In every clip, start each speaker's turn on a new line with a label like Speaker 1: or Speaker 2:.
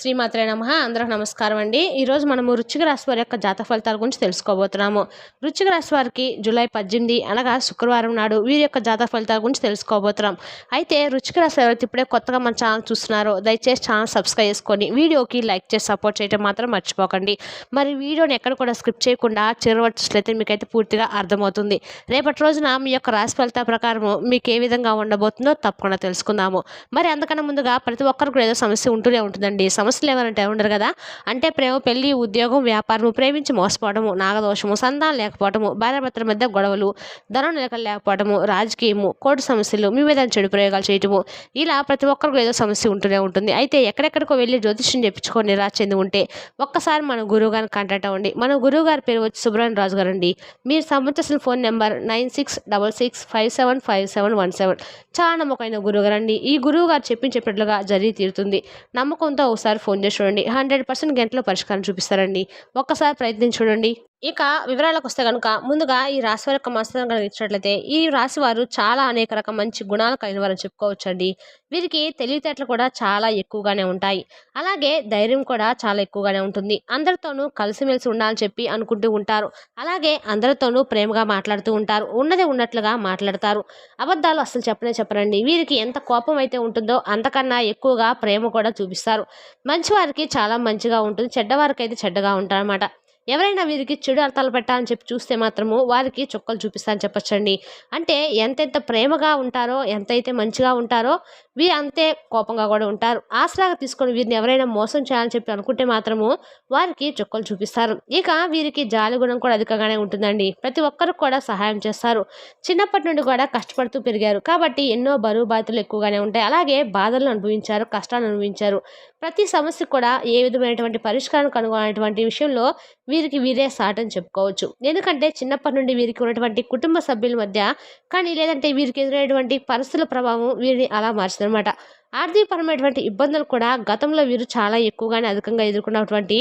Speaker 1: శ్రీమాత్రే నమ అందరూ నమస్కారం అండి. ఈరోజు మనము రుచిక రాశి వారి యొక్క జాత ఫలితాల గురించి తెలుసుకోబోతున్నాము. రుచిక రాశి వారికి జూలై పద్దెనిమిది అనగా శుక్రవారం నాడు వీరి యొక్క జాత ఫలితాల గురించి తెలుసుకోబోతున్నాం. అయితే రుచిక రాశి ఇప్పుడే కొత్తగా మన ఛానల్ చూస్తున్నారో దయచేసి ఛానల్ సబ్స్క్రైబ్ చేసుకొని వీడియోకి లైక్ చేసి సపోర్ట్ చేయడం మాత్రం మర్చిపోకండి. మరి వీడియోని ఎక్కడ కూడా స్క్రిప్ట్ చేయకుండా చిరవచ్చినట్లయితే మీకైతే పూర్తిగా అర్థమవుతుంది. రేపటి రోజున మీ యొక్క రాశి ఫలితాల ప్రకారం మీకు ఏ విధంగా ఉండబోతుందో తప్పకుండా తెలుసుకుందాము. మరి అంతకన్నా ముందుగా ప్రతి ఒక్కరికి ఏదో సమస్య ఉంటూనే ఉంటుందండి. సమస్యలు ఎవరంటే ఉండరు కదా. అంటే ప్రేమ పెళ్ళి ఉద్యోగం వ్యాపారము ప్రేమించి మోసపోవడము నాగదోషము సంతానం లేకపోవడము భార్యాభర్తల మధ్య గొడవలు ధనం నిలకలు లేకపోవడము రాజకీయము కోర్టు సమస్యలు మీ మీద చెడు ప్రయోగాలు చేయటము ఇలా ప్రతి ఒక్కరికి ఏదో సమస్య ఉంటూనే ఉంటుంది. అయితే ఎక్కడెక్కడికో వెళ్ళి జ్యోతిష్యం చెప్పించుకొని నిరాశ చెంది ఉంటే ఒక్కసారి మన గురువు గారిని కాంటాక్ట్ అవ్వండి. మన గురువు గారి పేరు వచ్చి సుబ్రహ్మణ్య రాజు గారు అండి మీరు సంబంధించిన phone number nine six double six five seven five seven one seven. చాలా నమ్మకమైన గురువు గారు అండి ఈ గురువు గారు చెప్పి చెప్పినట్లుగా జరిగి తీరుతుంది. నమ్మకంతో ఒకసారి ఫోన్ చేసి చూడండి. హండ్రెడ్ పర్సెంట్ గంటలో పరిష్కారం చూపిస్తారండి. ఒక్కసారి ప్రయత్నించి చూడండి. ఇక వివరాలకు వస్తే కనుక ముందుగా ఈ రాశి వారి యొక్క మనస్తత్వం కనుక ఇచ్చినట్లయితే ఈ రాశి వారు చాలా అనేక రకం మంచి గుణాలు కలిగిన వారని చెప్పుకోవచ్చండి. వీరికి తెలివితేటలు కూడా చాలా ఎక్కువగానే ఉంటాయి. అలాగే ధైర్యం కూడా చాలా ఎక్కువగానే ఉంటుంది. అందరితోనూ కలిసిమెలిసి ఉండాలని చెప్పి అనుకుంటూ ఉంటారు. అలాగే అందరితోనూ ప్రేమగా మాట్లాడుతూ ఉంటారు. ఉన్నది ఉన్నట్లుగా మాట్లాడతారు. అబద్ధాలు అసలు చెప్పనే చెప్పరండి. వీరికి ఎంత కోపం అయితే ఉంటుందో అంతకన్నా ఎక్కువగా ప్రేమ కూడా చూపిస్తారు. మంచివారికి చాలా మంచిగా ఉంటుంది. చెడ్డవారికి అయితే చెడ్డగా ఉంటారన్నమాట. ఎవరైనా వీరికి చెడు అర్థాలు పెట్టాలని చెప్పి చూస్తే మాత్రము వారికి చుక్కలు చూపిస్తారని చెప్పచ్చండి. అంటే ఎంతెంత ప్రేమగా ఉంటారో ఎంతైతే మంచిగా ఉంటారో వీరు అంతే కోపంగా కూడా ఉంటారు. ఆసరాగా తీసుకొని వీరిని ఎవరైనా మోసం చేయాలని చెప్పి అనుకుంటే మాత్రము వారికి చుక్కలు చూపిస్తారు. ఇక వీరికి జాలి గుణం కూడా అధికంగానే ఉంటుందండి. ప్రతి ఒక్కరికి కూడా సహాయం చేస్తారు. చిన్నప్పటి నుండి కూడా కష్టపడుతూ పెరిగారు. కాబట్టి ఎన్నో బరువు బాధ్యతలు ఎక్కువగానే ఉంటాయి. అలాగే బాధలను అనుభవించారు కష్టాలు అనుభవించారు. ప్రతి సమస్య కూడా ఏ విధమైనటువంటి పరిష్కారం కనుగొనేటువంటి విషయంలో వీరికి వీరే సాటని చెప్పుకోవచ్చు. ఎందుకంటే చిన్నప్పటి నుండి వీరికి ఉన్నటువంటి కుటుంబ సభ్యుల మధ్య కానీ లేదంటే వీరికి ఎదురైనటువంటి పరిస్థితుల ప్రభావం వీరిని అలా మార్చిందనమాట ఆర్థికపరమైనటువంటి ఇబ్బందులు కూడా గతంలో వీరు చాలా ఎక్కువగానే అధికంగా ఎదుర్కొన్నటువంటి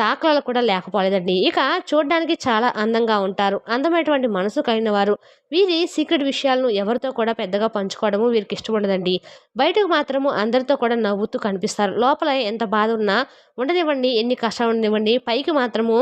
Speaker 1: దాఖలాలు కూడా లేకపోలేదండి. ఇక చూడడానికి చాలా అందంగా ఉంటారు. అందమైనటువంటి మనసు కలిగిన వారు వీరి సీక్రెట్ విషయాలను ఎవరితో కూడా పెద్దగా పంచుకోవడము వీరికి ఇష్టం ఉండదండి. బయటకు మాత్రము అందరితో కూడా నవ్వుతూ కనిపిస్తారు. లోపల ఎంత బాధ ఉన్నా ఉండనివ్వండి ఎన్ని కష్టాలు ఉండనివ్వండి పైకి మాత్రము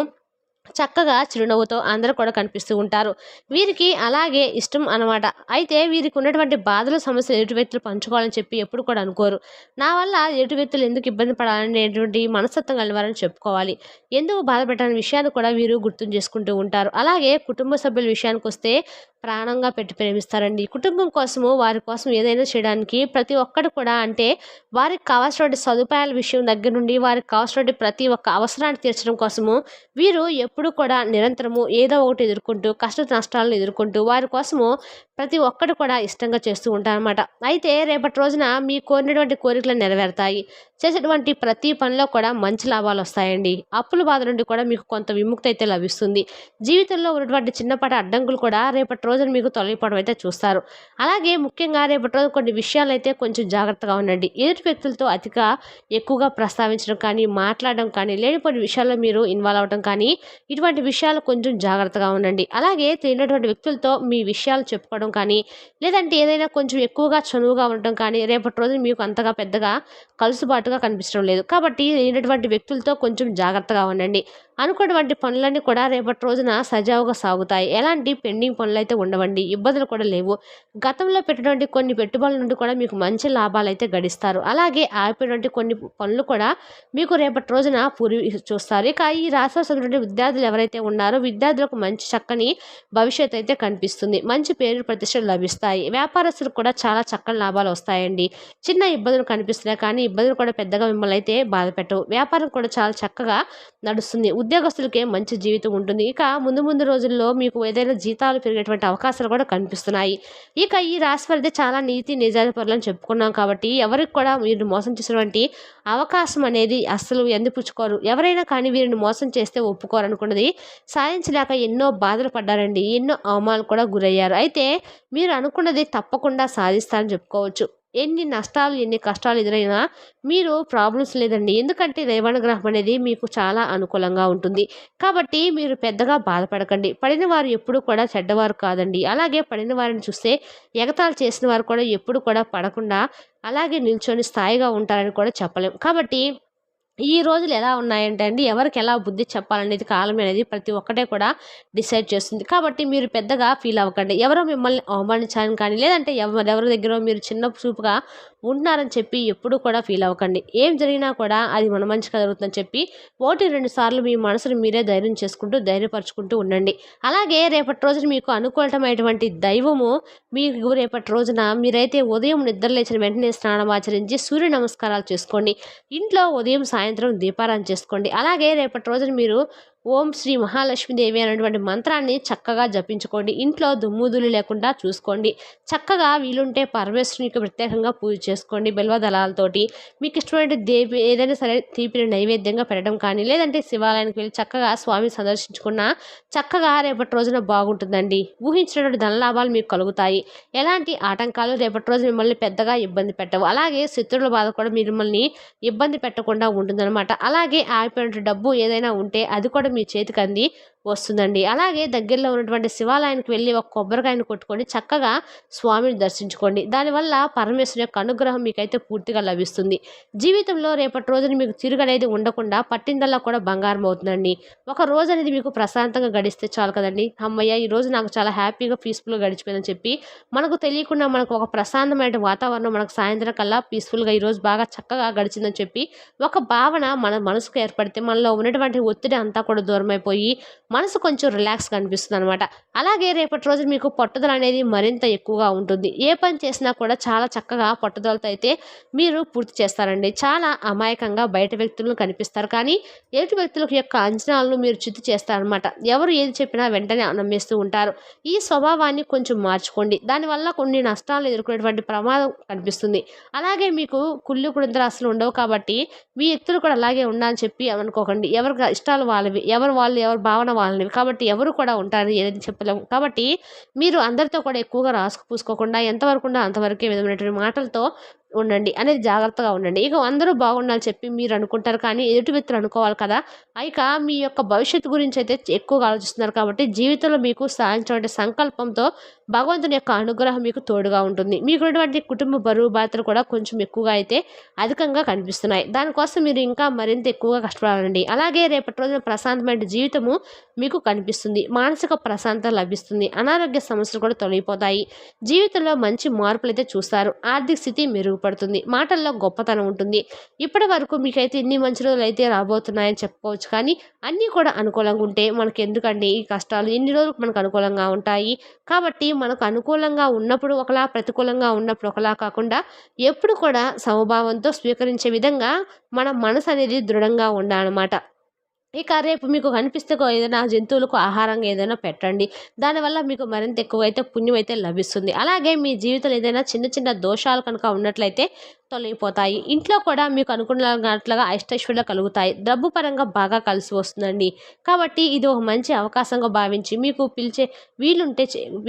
Speaker 1: చక్కగా చిరునవ్వుతో అందరూ కూడా కనిపిస్తూ ఉంటారు. వీరికి అలాగే ఇష్టం అనమాట అయితే వీరికి ఉన్నటువంటి బాధలు సమస్యలు ఎటు వ్యక్తులు పంచుకోవాలని చెప్పి ఎప్పుడు కూడా అనుకోరు. నా వల్ల ఎటు వ్యక్తులు ఎందుకు ఇబ్బంది పడాలనేటువంటి మనస్తత్వం కలివారని చెప్పుకోవాలి. ఎందుకు బాధపెట్టాలనే విషయాన్ని కూడా వీరు గుర్తు చేసుకుంటూ ఉంటారు. అలాగే కుటుంబ సభ్యుల విషయానికి వస్తే ప్రాణంగా పెట్టి ప్రేమిస్తారండి. కుటుంబం కోసము వారి కోసం ఏదైనా చేయడానికి ప్రతి ఒక్కటి కూడా అంటే వారికి కావాల్సినటువంటి సదుపాయాల విషయం దగ్గర నుండి వారికి కావాల్సినటువంటి ప్రతి ఒక్క అవసరాన్ని తీర్చడం కోసము వీరు ఎప్పుడు కూడా నిరంతరము ఏదో ఒకటి ఎదుర్కొంటూ కష్ట నష్టాలను ఎదుర్కొంటూ వారి కోసము ప్రతి ఒక్కటి కూడా ఇష్టంగా చేస్తూ ఉంటారన్నమాట. అయితే రేపటి రోజున మీ కోరినటువంటి కోరికలు నెరవేరుతాయి. చేసేటువంటి ప్రతి పనిలో కూడా మంచి లాభాలు వస్తాయండి. అప్పుల బాధ నుండి కూడా మీకు కొంత విముక్తి అయితే లభిస్తుంది. జీవితంలో ఉన్నటువంటి చిన్నపాటి అడ్డంకులు కూడా రేపటి రోజున మీకు తొలగిపోవడం అయితే చూస్తారు. అలాగే ముఖ్యంగా రేపటి రోజు కొన్ని విషయాలు అయితే కొంచెం జాగ్రత్తగా ఉండండి. ఎదుటి వ్యక్తులతో అతిగా ఎక్కువగా ప్రస్తావించడం కానీ మాట్లాడడం కానీ లేనిపోయిన విషయాల్లో మీరు ఇన్వాల్వ్ అవ్వడం కానీ ఇటువంటి విషయాలు కొంచెం జాగ్రత్తగా ఉండండి. అలాగే తెలియనటువంటి వ్యక్తులతో మీ విషయాలు చెప్పుకోవడం కానీ లేదంటే ఏదైనా కొంచెం ఎక్కువగా చనువుగా ఉండటం కానీ రేపటి రోజున మీకు అంతగా పెద్దగా కలుసుబాటు ఉన్నట్టుగా కనిపించడం లేదు. కాబట్టి లేనటువంటి వ్యక్తులతో కొంచెం జాగ్రత్తగా ఉండండి. అనుకున్నటువంటి పనులన్నీ కూడా రేపటి రోజున సజావుగా సాగుతాయి. ఎలాంటి పెండింగ్ పనులు అయితే ఉండవండి. ఇబ్బందులు కూడా లేవు. గతంలో పెట్టినటువంటి కొన్ని పెట్టుబడుల నుండి కూడా మీకు మంచి లాభాలు అయితే గడిస్తారు. అలాగే ఆపినటువంటి కొన్ని పనులు కూడా మీకు రేపటి రోజున పూరి చూస్తారు. ఇక ఈ రాష్ట్ర విద్యార్థులు ఎవరైతే ఉన్నారో విద్యార్థులకు మంచి చక్కని భవిష్యత్తు అయితే కనిపిస్తుంది. మంచి పేరు ప్రతిష్టలు లభిస్తాయి. వ్యాపారస్తులకు కూడా చాలా చక్కని లాభాలు వస్తాయండి. చిన్న ఇబ్బందులు కనిపిస్తున్నాయి కానీ ఇబ్బందులు కూడా పెద్దగా మిమ్మల్ని అయితే బాధ పెట్టవు. వ్యాపారం కూడా చాలా చక్కగా నడుస్తుంది. ఉద్యోగస్తులకే మంచి జీవితం ఉంటుంది. ఇక ముందు ముందు రోజుల్లో మీకు ఏదైనా జీతాలు పెరిగేటువంటి అవకాశాలు కూడా కనిపిస్తున్నాయి. ఇక ఈ రాశి వారిది చాలా నీతి నిజాయితీ పనులని చెప్పుకున్నాం కాబట్టి ఎవరికి కూడా మీరు మోసం చేసినటువంటి అవకాశం అనేది అస్సలు ఎందుపుచ్చుకోరు ఎవరైనా కానీ వీరిని మోసం చేస్తే ఒప్పుకోరు అనుకున్నది సాధించలేక ఎన్నో బాధలు పడ్డారండి. ఎన్నో అవమానాలు కూడా గురయ్యారు. అయితే మీరు అనుకున్నది తప్పకుండా సాధిస్తారని చెప్పుకోవచ్చు. ఎన్ని నష్టాలు ఎన్ని కష్టాలు ఎదురైనా మీరు ప్రాబ్లమ్స్ లేదండి. ఎందుకంటే రేవణ గ్రహం అనేది మీకు చాలా అనుకూలంగా ఉంటుంది. కాబట్టి మీరు పెద్దగా బాధపడకండి. పడిన వారు ఎప్పుడు కూడా చెడ్డవారు కాదండి. అలాగే పడిన వారిని చూస్తే ఎగతాలు చేసిన వారు కూడా ఎప్పుడు కూడా పడకుండా అలాగే నిల్చొని స్థాయిగా ఉంటారని కూడా చెప్పలేం. కాబట్టి ఈ రోజులు ఎలా ఉన్నాయంటే అండి ఎవరికి ఎలా బుద్ధి చెప్పాలనేది కాలం అనేది ప్రతి ఒక్కటే కూడా డిసైడ్ చేస్తుంది. కాబట్టి మీరు పెద్దగా ఫీల్ అవ్వకండి. ఎవరో మిమ్మల్ని అవమానించాలని కానీ లేదంటే ఎవరు ఎవరి దగ్గర మీరు చిన్న చూపుగా ఉంటున్నారని చెప్పి ఎప్పుడూ కూడా ఫీల్ అవ్వకండి. ఏం జరిగినా కూడా అది మన మంచిగా జరుగుతుందని చెప్పి ఒకటి రెండు సార్లు మీ మనసును మీరే ధైర్యం చేసుకుంటూ ధైర్యపరుచుకుంటూ ఉండండి. అలాగే రేపటి రోజున మీకు అనుకూలమైనటువంటి దైవము మీకు రేపటి రోజున మీరైతే ఉదయం నిద్ర లేచిన వెంటనే స్నానం ఆచరించి సూర్య నమస్కారాలు చేసుకోండి. ఇంట్లో ఉదయం సాయంత్రం దీపారాధన చేసుకోండి. అలాగే రేపటి రోజున మీరు ఓం శ్రీ మహాలక్ష్మీదేవి అనేటువంటి మంత్రాన్ని చక్కగా జపించుకోండి. ఇంట్లో దుమ్ముదులు లేకుండా చూసుకోండి. చక్కగా వీలుంటే పరమేశ్వరునికి ప్రత్యేకంగా పూజ చేసుకోండి. బిల్వ దళాలతోటి మీకు ఇష్టమైన దేవి ఏదైనా సరే తీపిని నైవేద్యంగా పెట్టడం కానీ లేదంటే శివాలయానికి వెళ్ళి చక్కగా స్వామి సందర్శించుకున్న చక్కగా రేపటి రోజున బాగుంటుందండి. ఊహించినటువంటి ధనలాభాలు మీకు కలుగుతాయి. ఎలాంటి ఆటంకాలు రేపటి రోజు మిమ్మల్ని పెద్దగా ఇబ్బంది పెట్టవు. అలాగే శత్రువుల బాధ కూడా మిమ్మల్ని ఇబ్బంది పెట్టకుండా ఉంటుందన్నమాట. అలాగే ఆగిపోయిన డబ్బు ఏదైనా ఉంటే అది కూడా మీ చేతికి అంది. వస్తుందండి. అలాగే దగ్గరలో ఉన్నటువంటి శివాలయానికి వెళ్ళి ఒక కొబ్బరికాయను కొట్టుకొని చక్కగా స్వామిని దర్శించుకోండి. దానివల్ల పరమేశ్వరు యొక్క అనుగ్రహం మీకైతే పూర్తిగా లభిస్తుంది. జీవితంలో రేపటి రోజున మీకు తిరుగనేది ఉండకుండా పట్టిందల్లా కూడా బంగారం అవుతుందండి. ఒక రోజు అనేది మీకు ప్రశాంతంగా గడిస్తే చాలు కదండి. అమ్మయ్య ఈ రోజు నాకు చాలా హ్యాపీగా పీస్ఫుల్గా గడిచిపోయిందని చెప్పి మనకు తెలియకుండా మనకు ఒక ప్రశాంతమైన వాతావరణం మనకు సాయంత్రం కల్లా పీస్ఫుల్గా ఈరోజు బాగా చక్కగా గడిచిందని చెప్పి ఒక భావన మన మనసుకు ఏర్పడితే మనలో ఉన్నటువంటి ఒత్తిడి అంతా కూడా దూరమైపోయి మనసు కొంచెం రిలాక్స్గా అనిపిస్తుంది అనమాట అలాగే రేపటి రోజు మీకు పట్టుదల అనేది మరింత ఎక్కువగా ఉంటుంది. ఏ పని చేసినా కూడా చాలా చక్కగా పట్టుదలతో అయితే మీరు పూర్తి చేస్తారండి. చాలా అమాయకంగా బయట వ్యక్తులను కనిపిస్తారు. కానీ ఎదుటి వ్యక్తుల యొక్క అంచనాలను మీరు చిత్తు చేస్తారనమాట ఎవరు ఏది చెప్పినా వెంటనే నమ్మేస్తూ ఉంటారు. ఈ స్వభావాన్ని కొంచెం మార్చుకోండి. దానివల్ల కొన్ని నష్టాలు ఎదుర్కొనేటువంటి ప్రమాదం కనిపిస్తుంది. అలాగే మీకు కుళ్ళు కుడింతలు అసలు ఉండవు కాబట్టి మీ వ్యక్తులు కూడా అలాగే ఉండాలని చెప్పి అనుకోకండి. ఎవరి ఇష్టాలు వాళ్ళవి. ఎవరు వాళ్ళు ఎవరి భావన వాళ్ళనివి కాబట్టి ఎవరు కూడా ఉంటారు ఏదని చెప్పలేము. కాబట్టి మీరు అందరితో కూడా ఎక్కువగా రాసుకు పూసుకోకుండా ఎంతవరకు ఉన్నా అంతవరకే విధమైనటువంటి మాటలతో ఉండండి అనేది జాగ్రత్తగా ఉండండి. ఇక అందరూ బాగుండాలని చెప్పి మీరు అనుకుంటారు కానీ ఎదుటి వ్యక్తులు అనుకోవాలి కదా. ఇక మీ యొక్క భవిష్యత్తు గురించి అయితే ఎక్కువగా ఆలోచిస్తున్నారు కాబట్టి జీవితంలో మీకు సాధించినటువంటి సంకల్పంతో భగవంతుని యొక్క అనుగ్రహం మీకు తోడుగా ఉంటుంది. మీకున్నటువంటి కుటుంబ బరువు బాధ్యతలు కూడా కొంచెం ఎక్కువగా అయితే అధికంగా కనిపిస్తున్నాయి. దానికోసం మీరు ఇంకా మరింత ఎక్కువగా కష్టపడాలండి. అలాగే రేపటి రోజున ప్రశాంతమైన జీవితము మీకు కనిపిస్తుంది. మానసిక ప్రశాంతత లభిస్తుంది. అనారోగ్య సమస్యలు కూడా తొలగిపోతాయి. జీవితంలో మంచి మార్పులు అయితే చూస్తారు. ఆర్థిక స్థితి మెరుగుపడుతుంది. మాటల్లో గొప్పతనం ఉంటుంది. ఇప్పటి వరకు మీకైతే ఇన్ని మంచి రోజులు అయితే రాబోతున్నాయని చెప్పుకోవచ్చు కానీ అన్నీ కూడా అనుకూలంగా ఉంటే మనకి ఎందుకండి ఈ కష్టాలు? ఇన్ని రోజులు మనకు అనుకూలంగా ఉంటాయి. కాబట్టి మనకు అనుకూలంగా ఉన్నప్పుడు ఒకలా ప్రతికూలంగా ఉన్నప్పుడు ఒకలా కాకుండా ఎప్పుడు కూడా సమభావంతో స్వీకరించే విధంగా మన మనసు అనేది దృఢంగా ఉండాలన్నమాట. ఇక రేపు మీకు కనిపిస్తే ఏదైనా జంతువులకు ఆహారంగా ఏదైనా పెట్టండి. దానివల్ల మీకు మరింత ఎక్కువ అయితే పుణ్యం అయితే లభిస్తుంది. అలాగే మీ జీవితంలో ఏదైనా చిన్న చిన్న దోషాలు కనుక ఉన్నట్లయితే తొలగిపోతాయి. ఇంట్లో కూడా మీకు అనుకున్నట్లుగా అష్టైశ్వర్యాలు కలుగుతాయి. డబ్బు పరంగా బాగా కలిసి వస్తుందండి. కాబట్టి ఇది ఒక మంచి అవకాశంగా భావించి మీకు పిలిచే వీలుంటే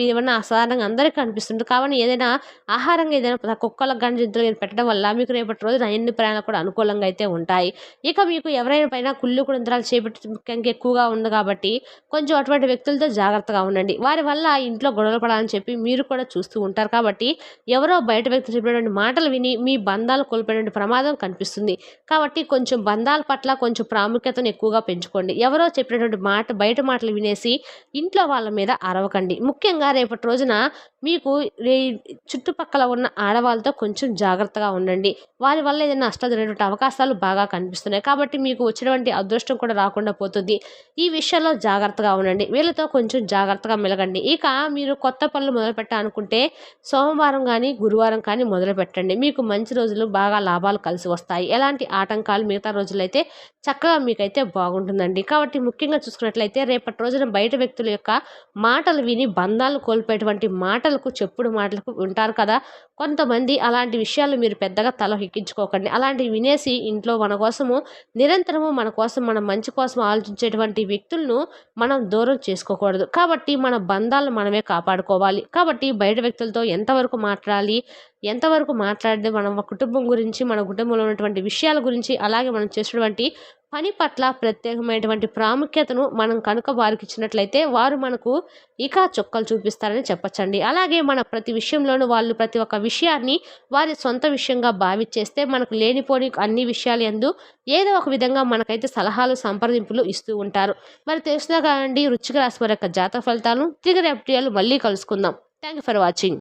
Speaker 1: ఏమన్నా అసాధారణంగా అందరికీ అనిపిస్తుంది కాబట్టి ఏదైనా ఆహారంగా ఏదైనా కుక్కలకు కానీ జంతువులు పెట్టడం వల్ల మీకు రేపటి రోజు అన్ని ప్రయాణాలు కూడా అనుకూలంగా అయితే ఉంటాయి. ఇక మీకు ఎవరైనా పైన కుళ్ళు కుడంతరాలు చేపట్టి ముఖ్యంగా ఎక్కువగా ఉంది కాబట్టి కొంచెం అటువంటి వ్యక్తులతో జాగ్రత్తగా ఉండండి. వారి వల్ల ఇంట్లో గొడవలు పడాలని చెప్పి మీరు కూడా చూస్తూ ఉంటారు. కాబట్టి ఎవరో బయట వ్యక్తులు చెప్పినటువంటి మాటలు విని మీ బంధాలు కోల్పోయిన ప్రమాదం కనిపిస్తుంది. కాబట్టి కొంచెం బంధాల పట్ల కొంచెం ప్రాముఖ్యతను ఎక్కువగా పెంచుకోండి. ఎవరో చెప్పినటువంటి మాట బయట మాటలు వినేసి ఇంట్లో వాళ్ళ మీద అరవకండి. ముఖ్యంగా రేపటి రోజున మీకు చుట్టుపక్కల ఉన్న ఆడవాళ్ళతో కొంచెం జాగ్రత్తగా ఉండండి. వారి వల్ల ఏదైనా నష్టాలు జరిగినటువంటి అవకాశాలు బాగా కనిపిస్తున్నాయి. కాబట్టి మీకు వచ్చినటువంటి అదృష్టం కూడా రాకుండా పోతుంది. ఈ విషయంలో జాగ్రత్తగా ఉండండి. వీళ్ళతో కొంచెం జాగ్రత్తగా మెలగండి. ఇక మీరు కొత్త పనులు మొదలు పెట్టాలనుకుంటే సోమవారం కానీ గురువారం కానీ మొదలు పెట్టండి మీకు మంచి రోజులు బాగా లాభాలు కలిసి వస్తాయి. ఎలాంటి ఆటంకాలు మిగతా రోజులైతే చక్కగా మీకైతే బాగుంటుందండి. కాబట్టి ముఖ్యంగా చూసుకున్నట్లయితే రేపటి రోజున బయట వ్యక్తుల యొక్క మాటలు విని బంధాలు కోల్పోయేటువంటి మాటలకు చెప్పుడు మాటలకు ఉంటారు కదా. కొంతమంది అలాంటి విషయాలు మీరు పెద్దగా తల ఎక్కించుకోకండి. అలాంటివి వినేసి ఇంట్లో మన కోసము నిరంతరము మన కోసం మన మంచి కోసం ఆలోచించేటువంటి వ్యక్తులను మనం దూరం చేసుకోకూడదు. కాబట్టి మన బంధాలను మనమే కాపాడుకోవాలి. కాబట్టి బయట వ్యక్తులతో ఎంతవరకు మాట్లాడాలి ఎంతవరకు మాట్లాడితే మనం కుటుంబం గురించి మన కుటుంబంలో ఉన్నటువంటి విషయాల గురించి అలాగే మనం చేసినటువంటి పని పట్ల ప్రత్యేకమైనటువంటి ప్రాముఖ్యతను మనం కనుక వారికి ఇచ్చినట్లయితే వారు మనకు ఇక చుక్కలు చూపిస్తారని చెప్పచ్చండి. అలాగే మన ప్రతి విషయంలోనూ వాళ్ళు ప్రతి ఒక్క విషయాన్ని వారి సొంత విషయంగా భావించేస్తే మనకు లేనిపోని అన్ని విషయాలు ఎందు ఏదో ఒక విధంగా మనకైతే సలహాలు సంప్రదింపులు ఇస్తూ ఉంటారు. మరి తెలిసినా కాదండి రుచిక రాశి వారి యొక్క జాతక ఫలితాలను తిరిగి రేపటియాలు మళ్ళీ కలుసుకుందాం. Thank you for watching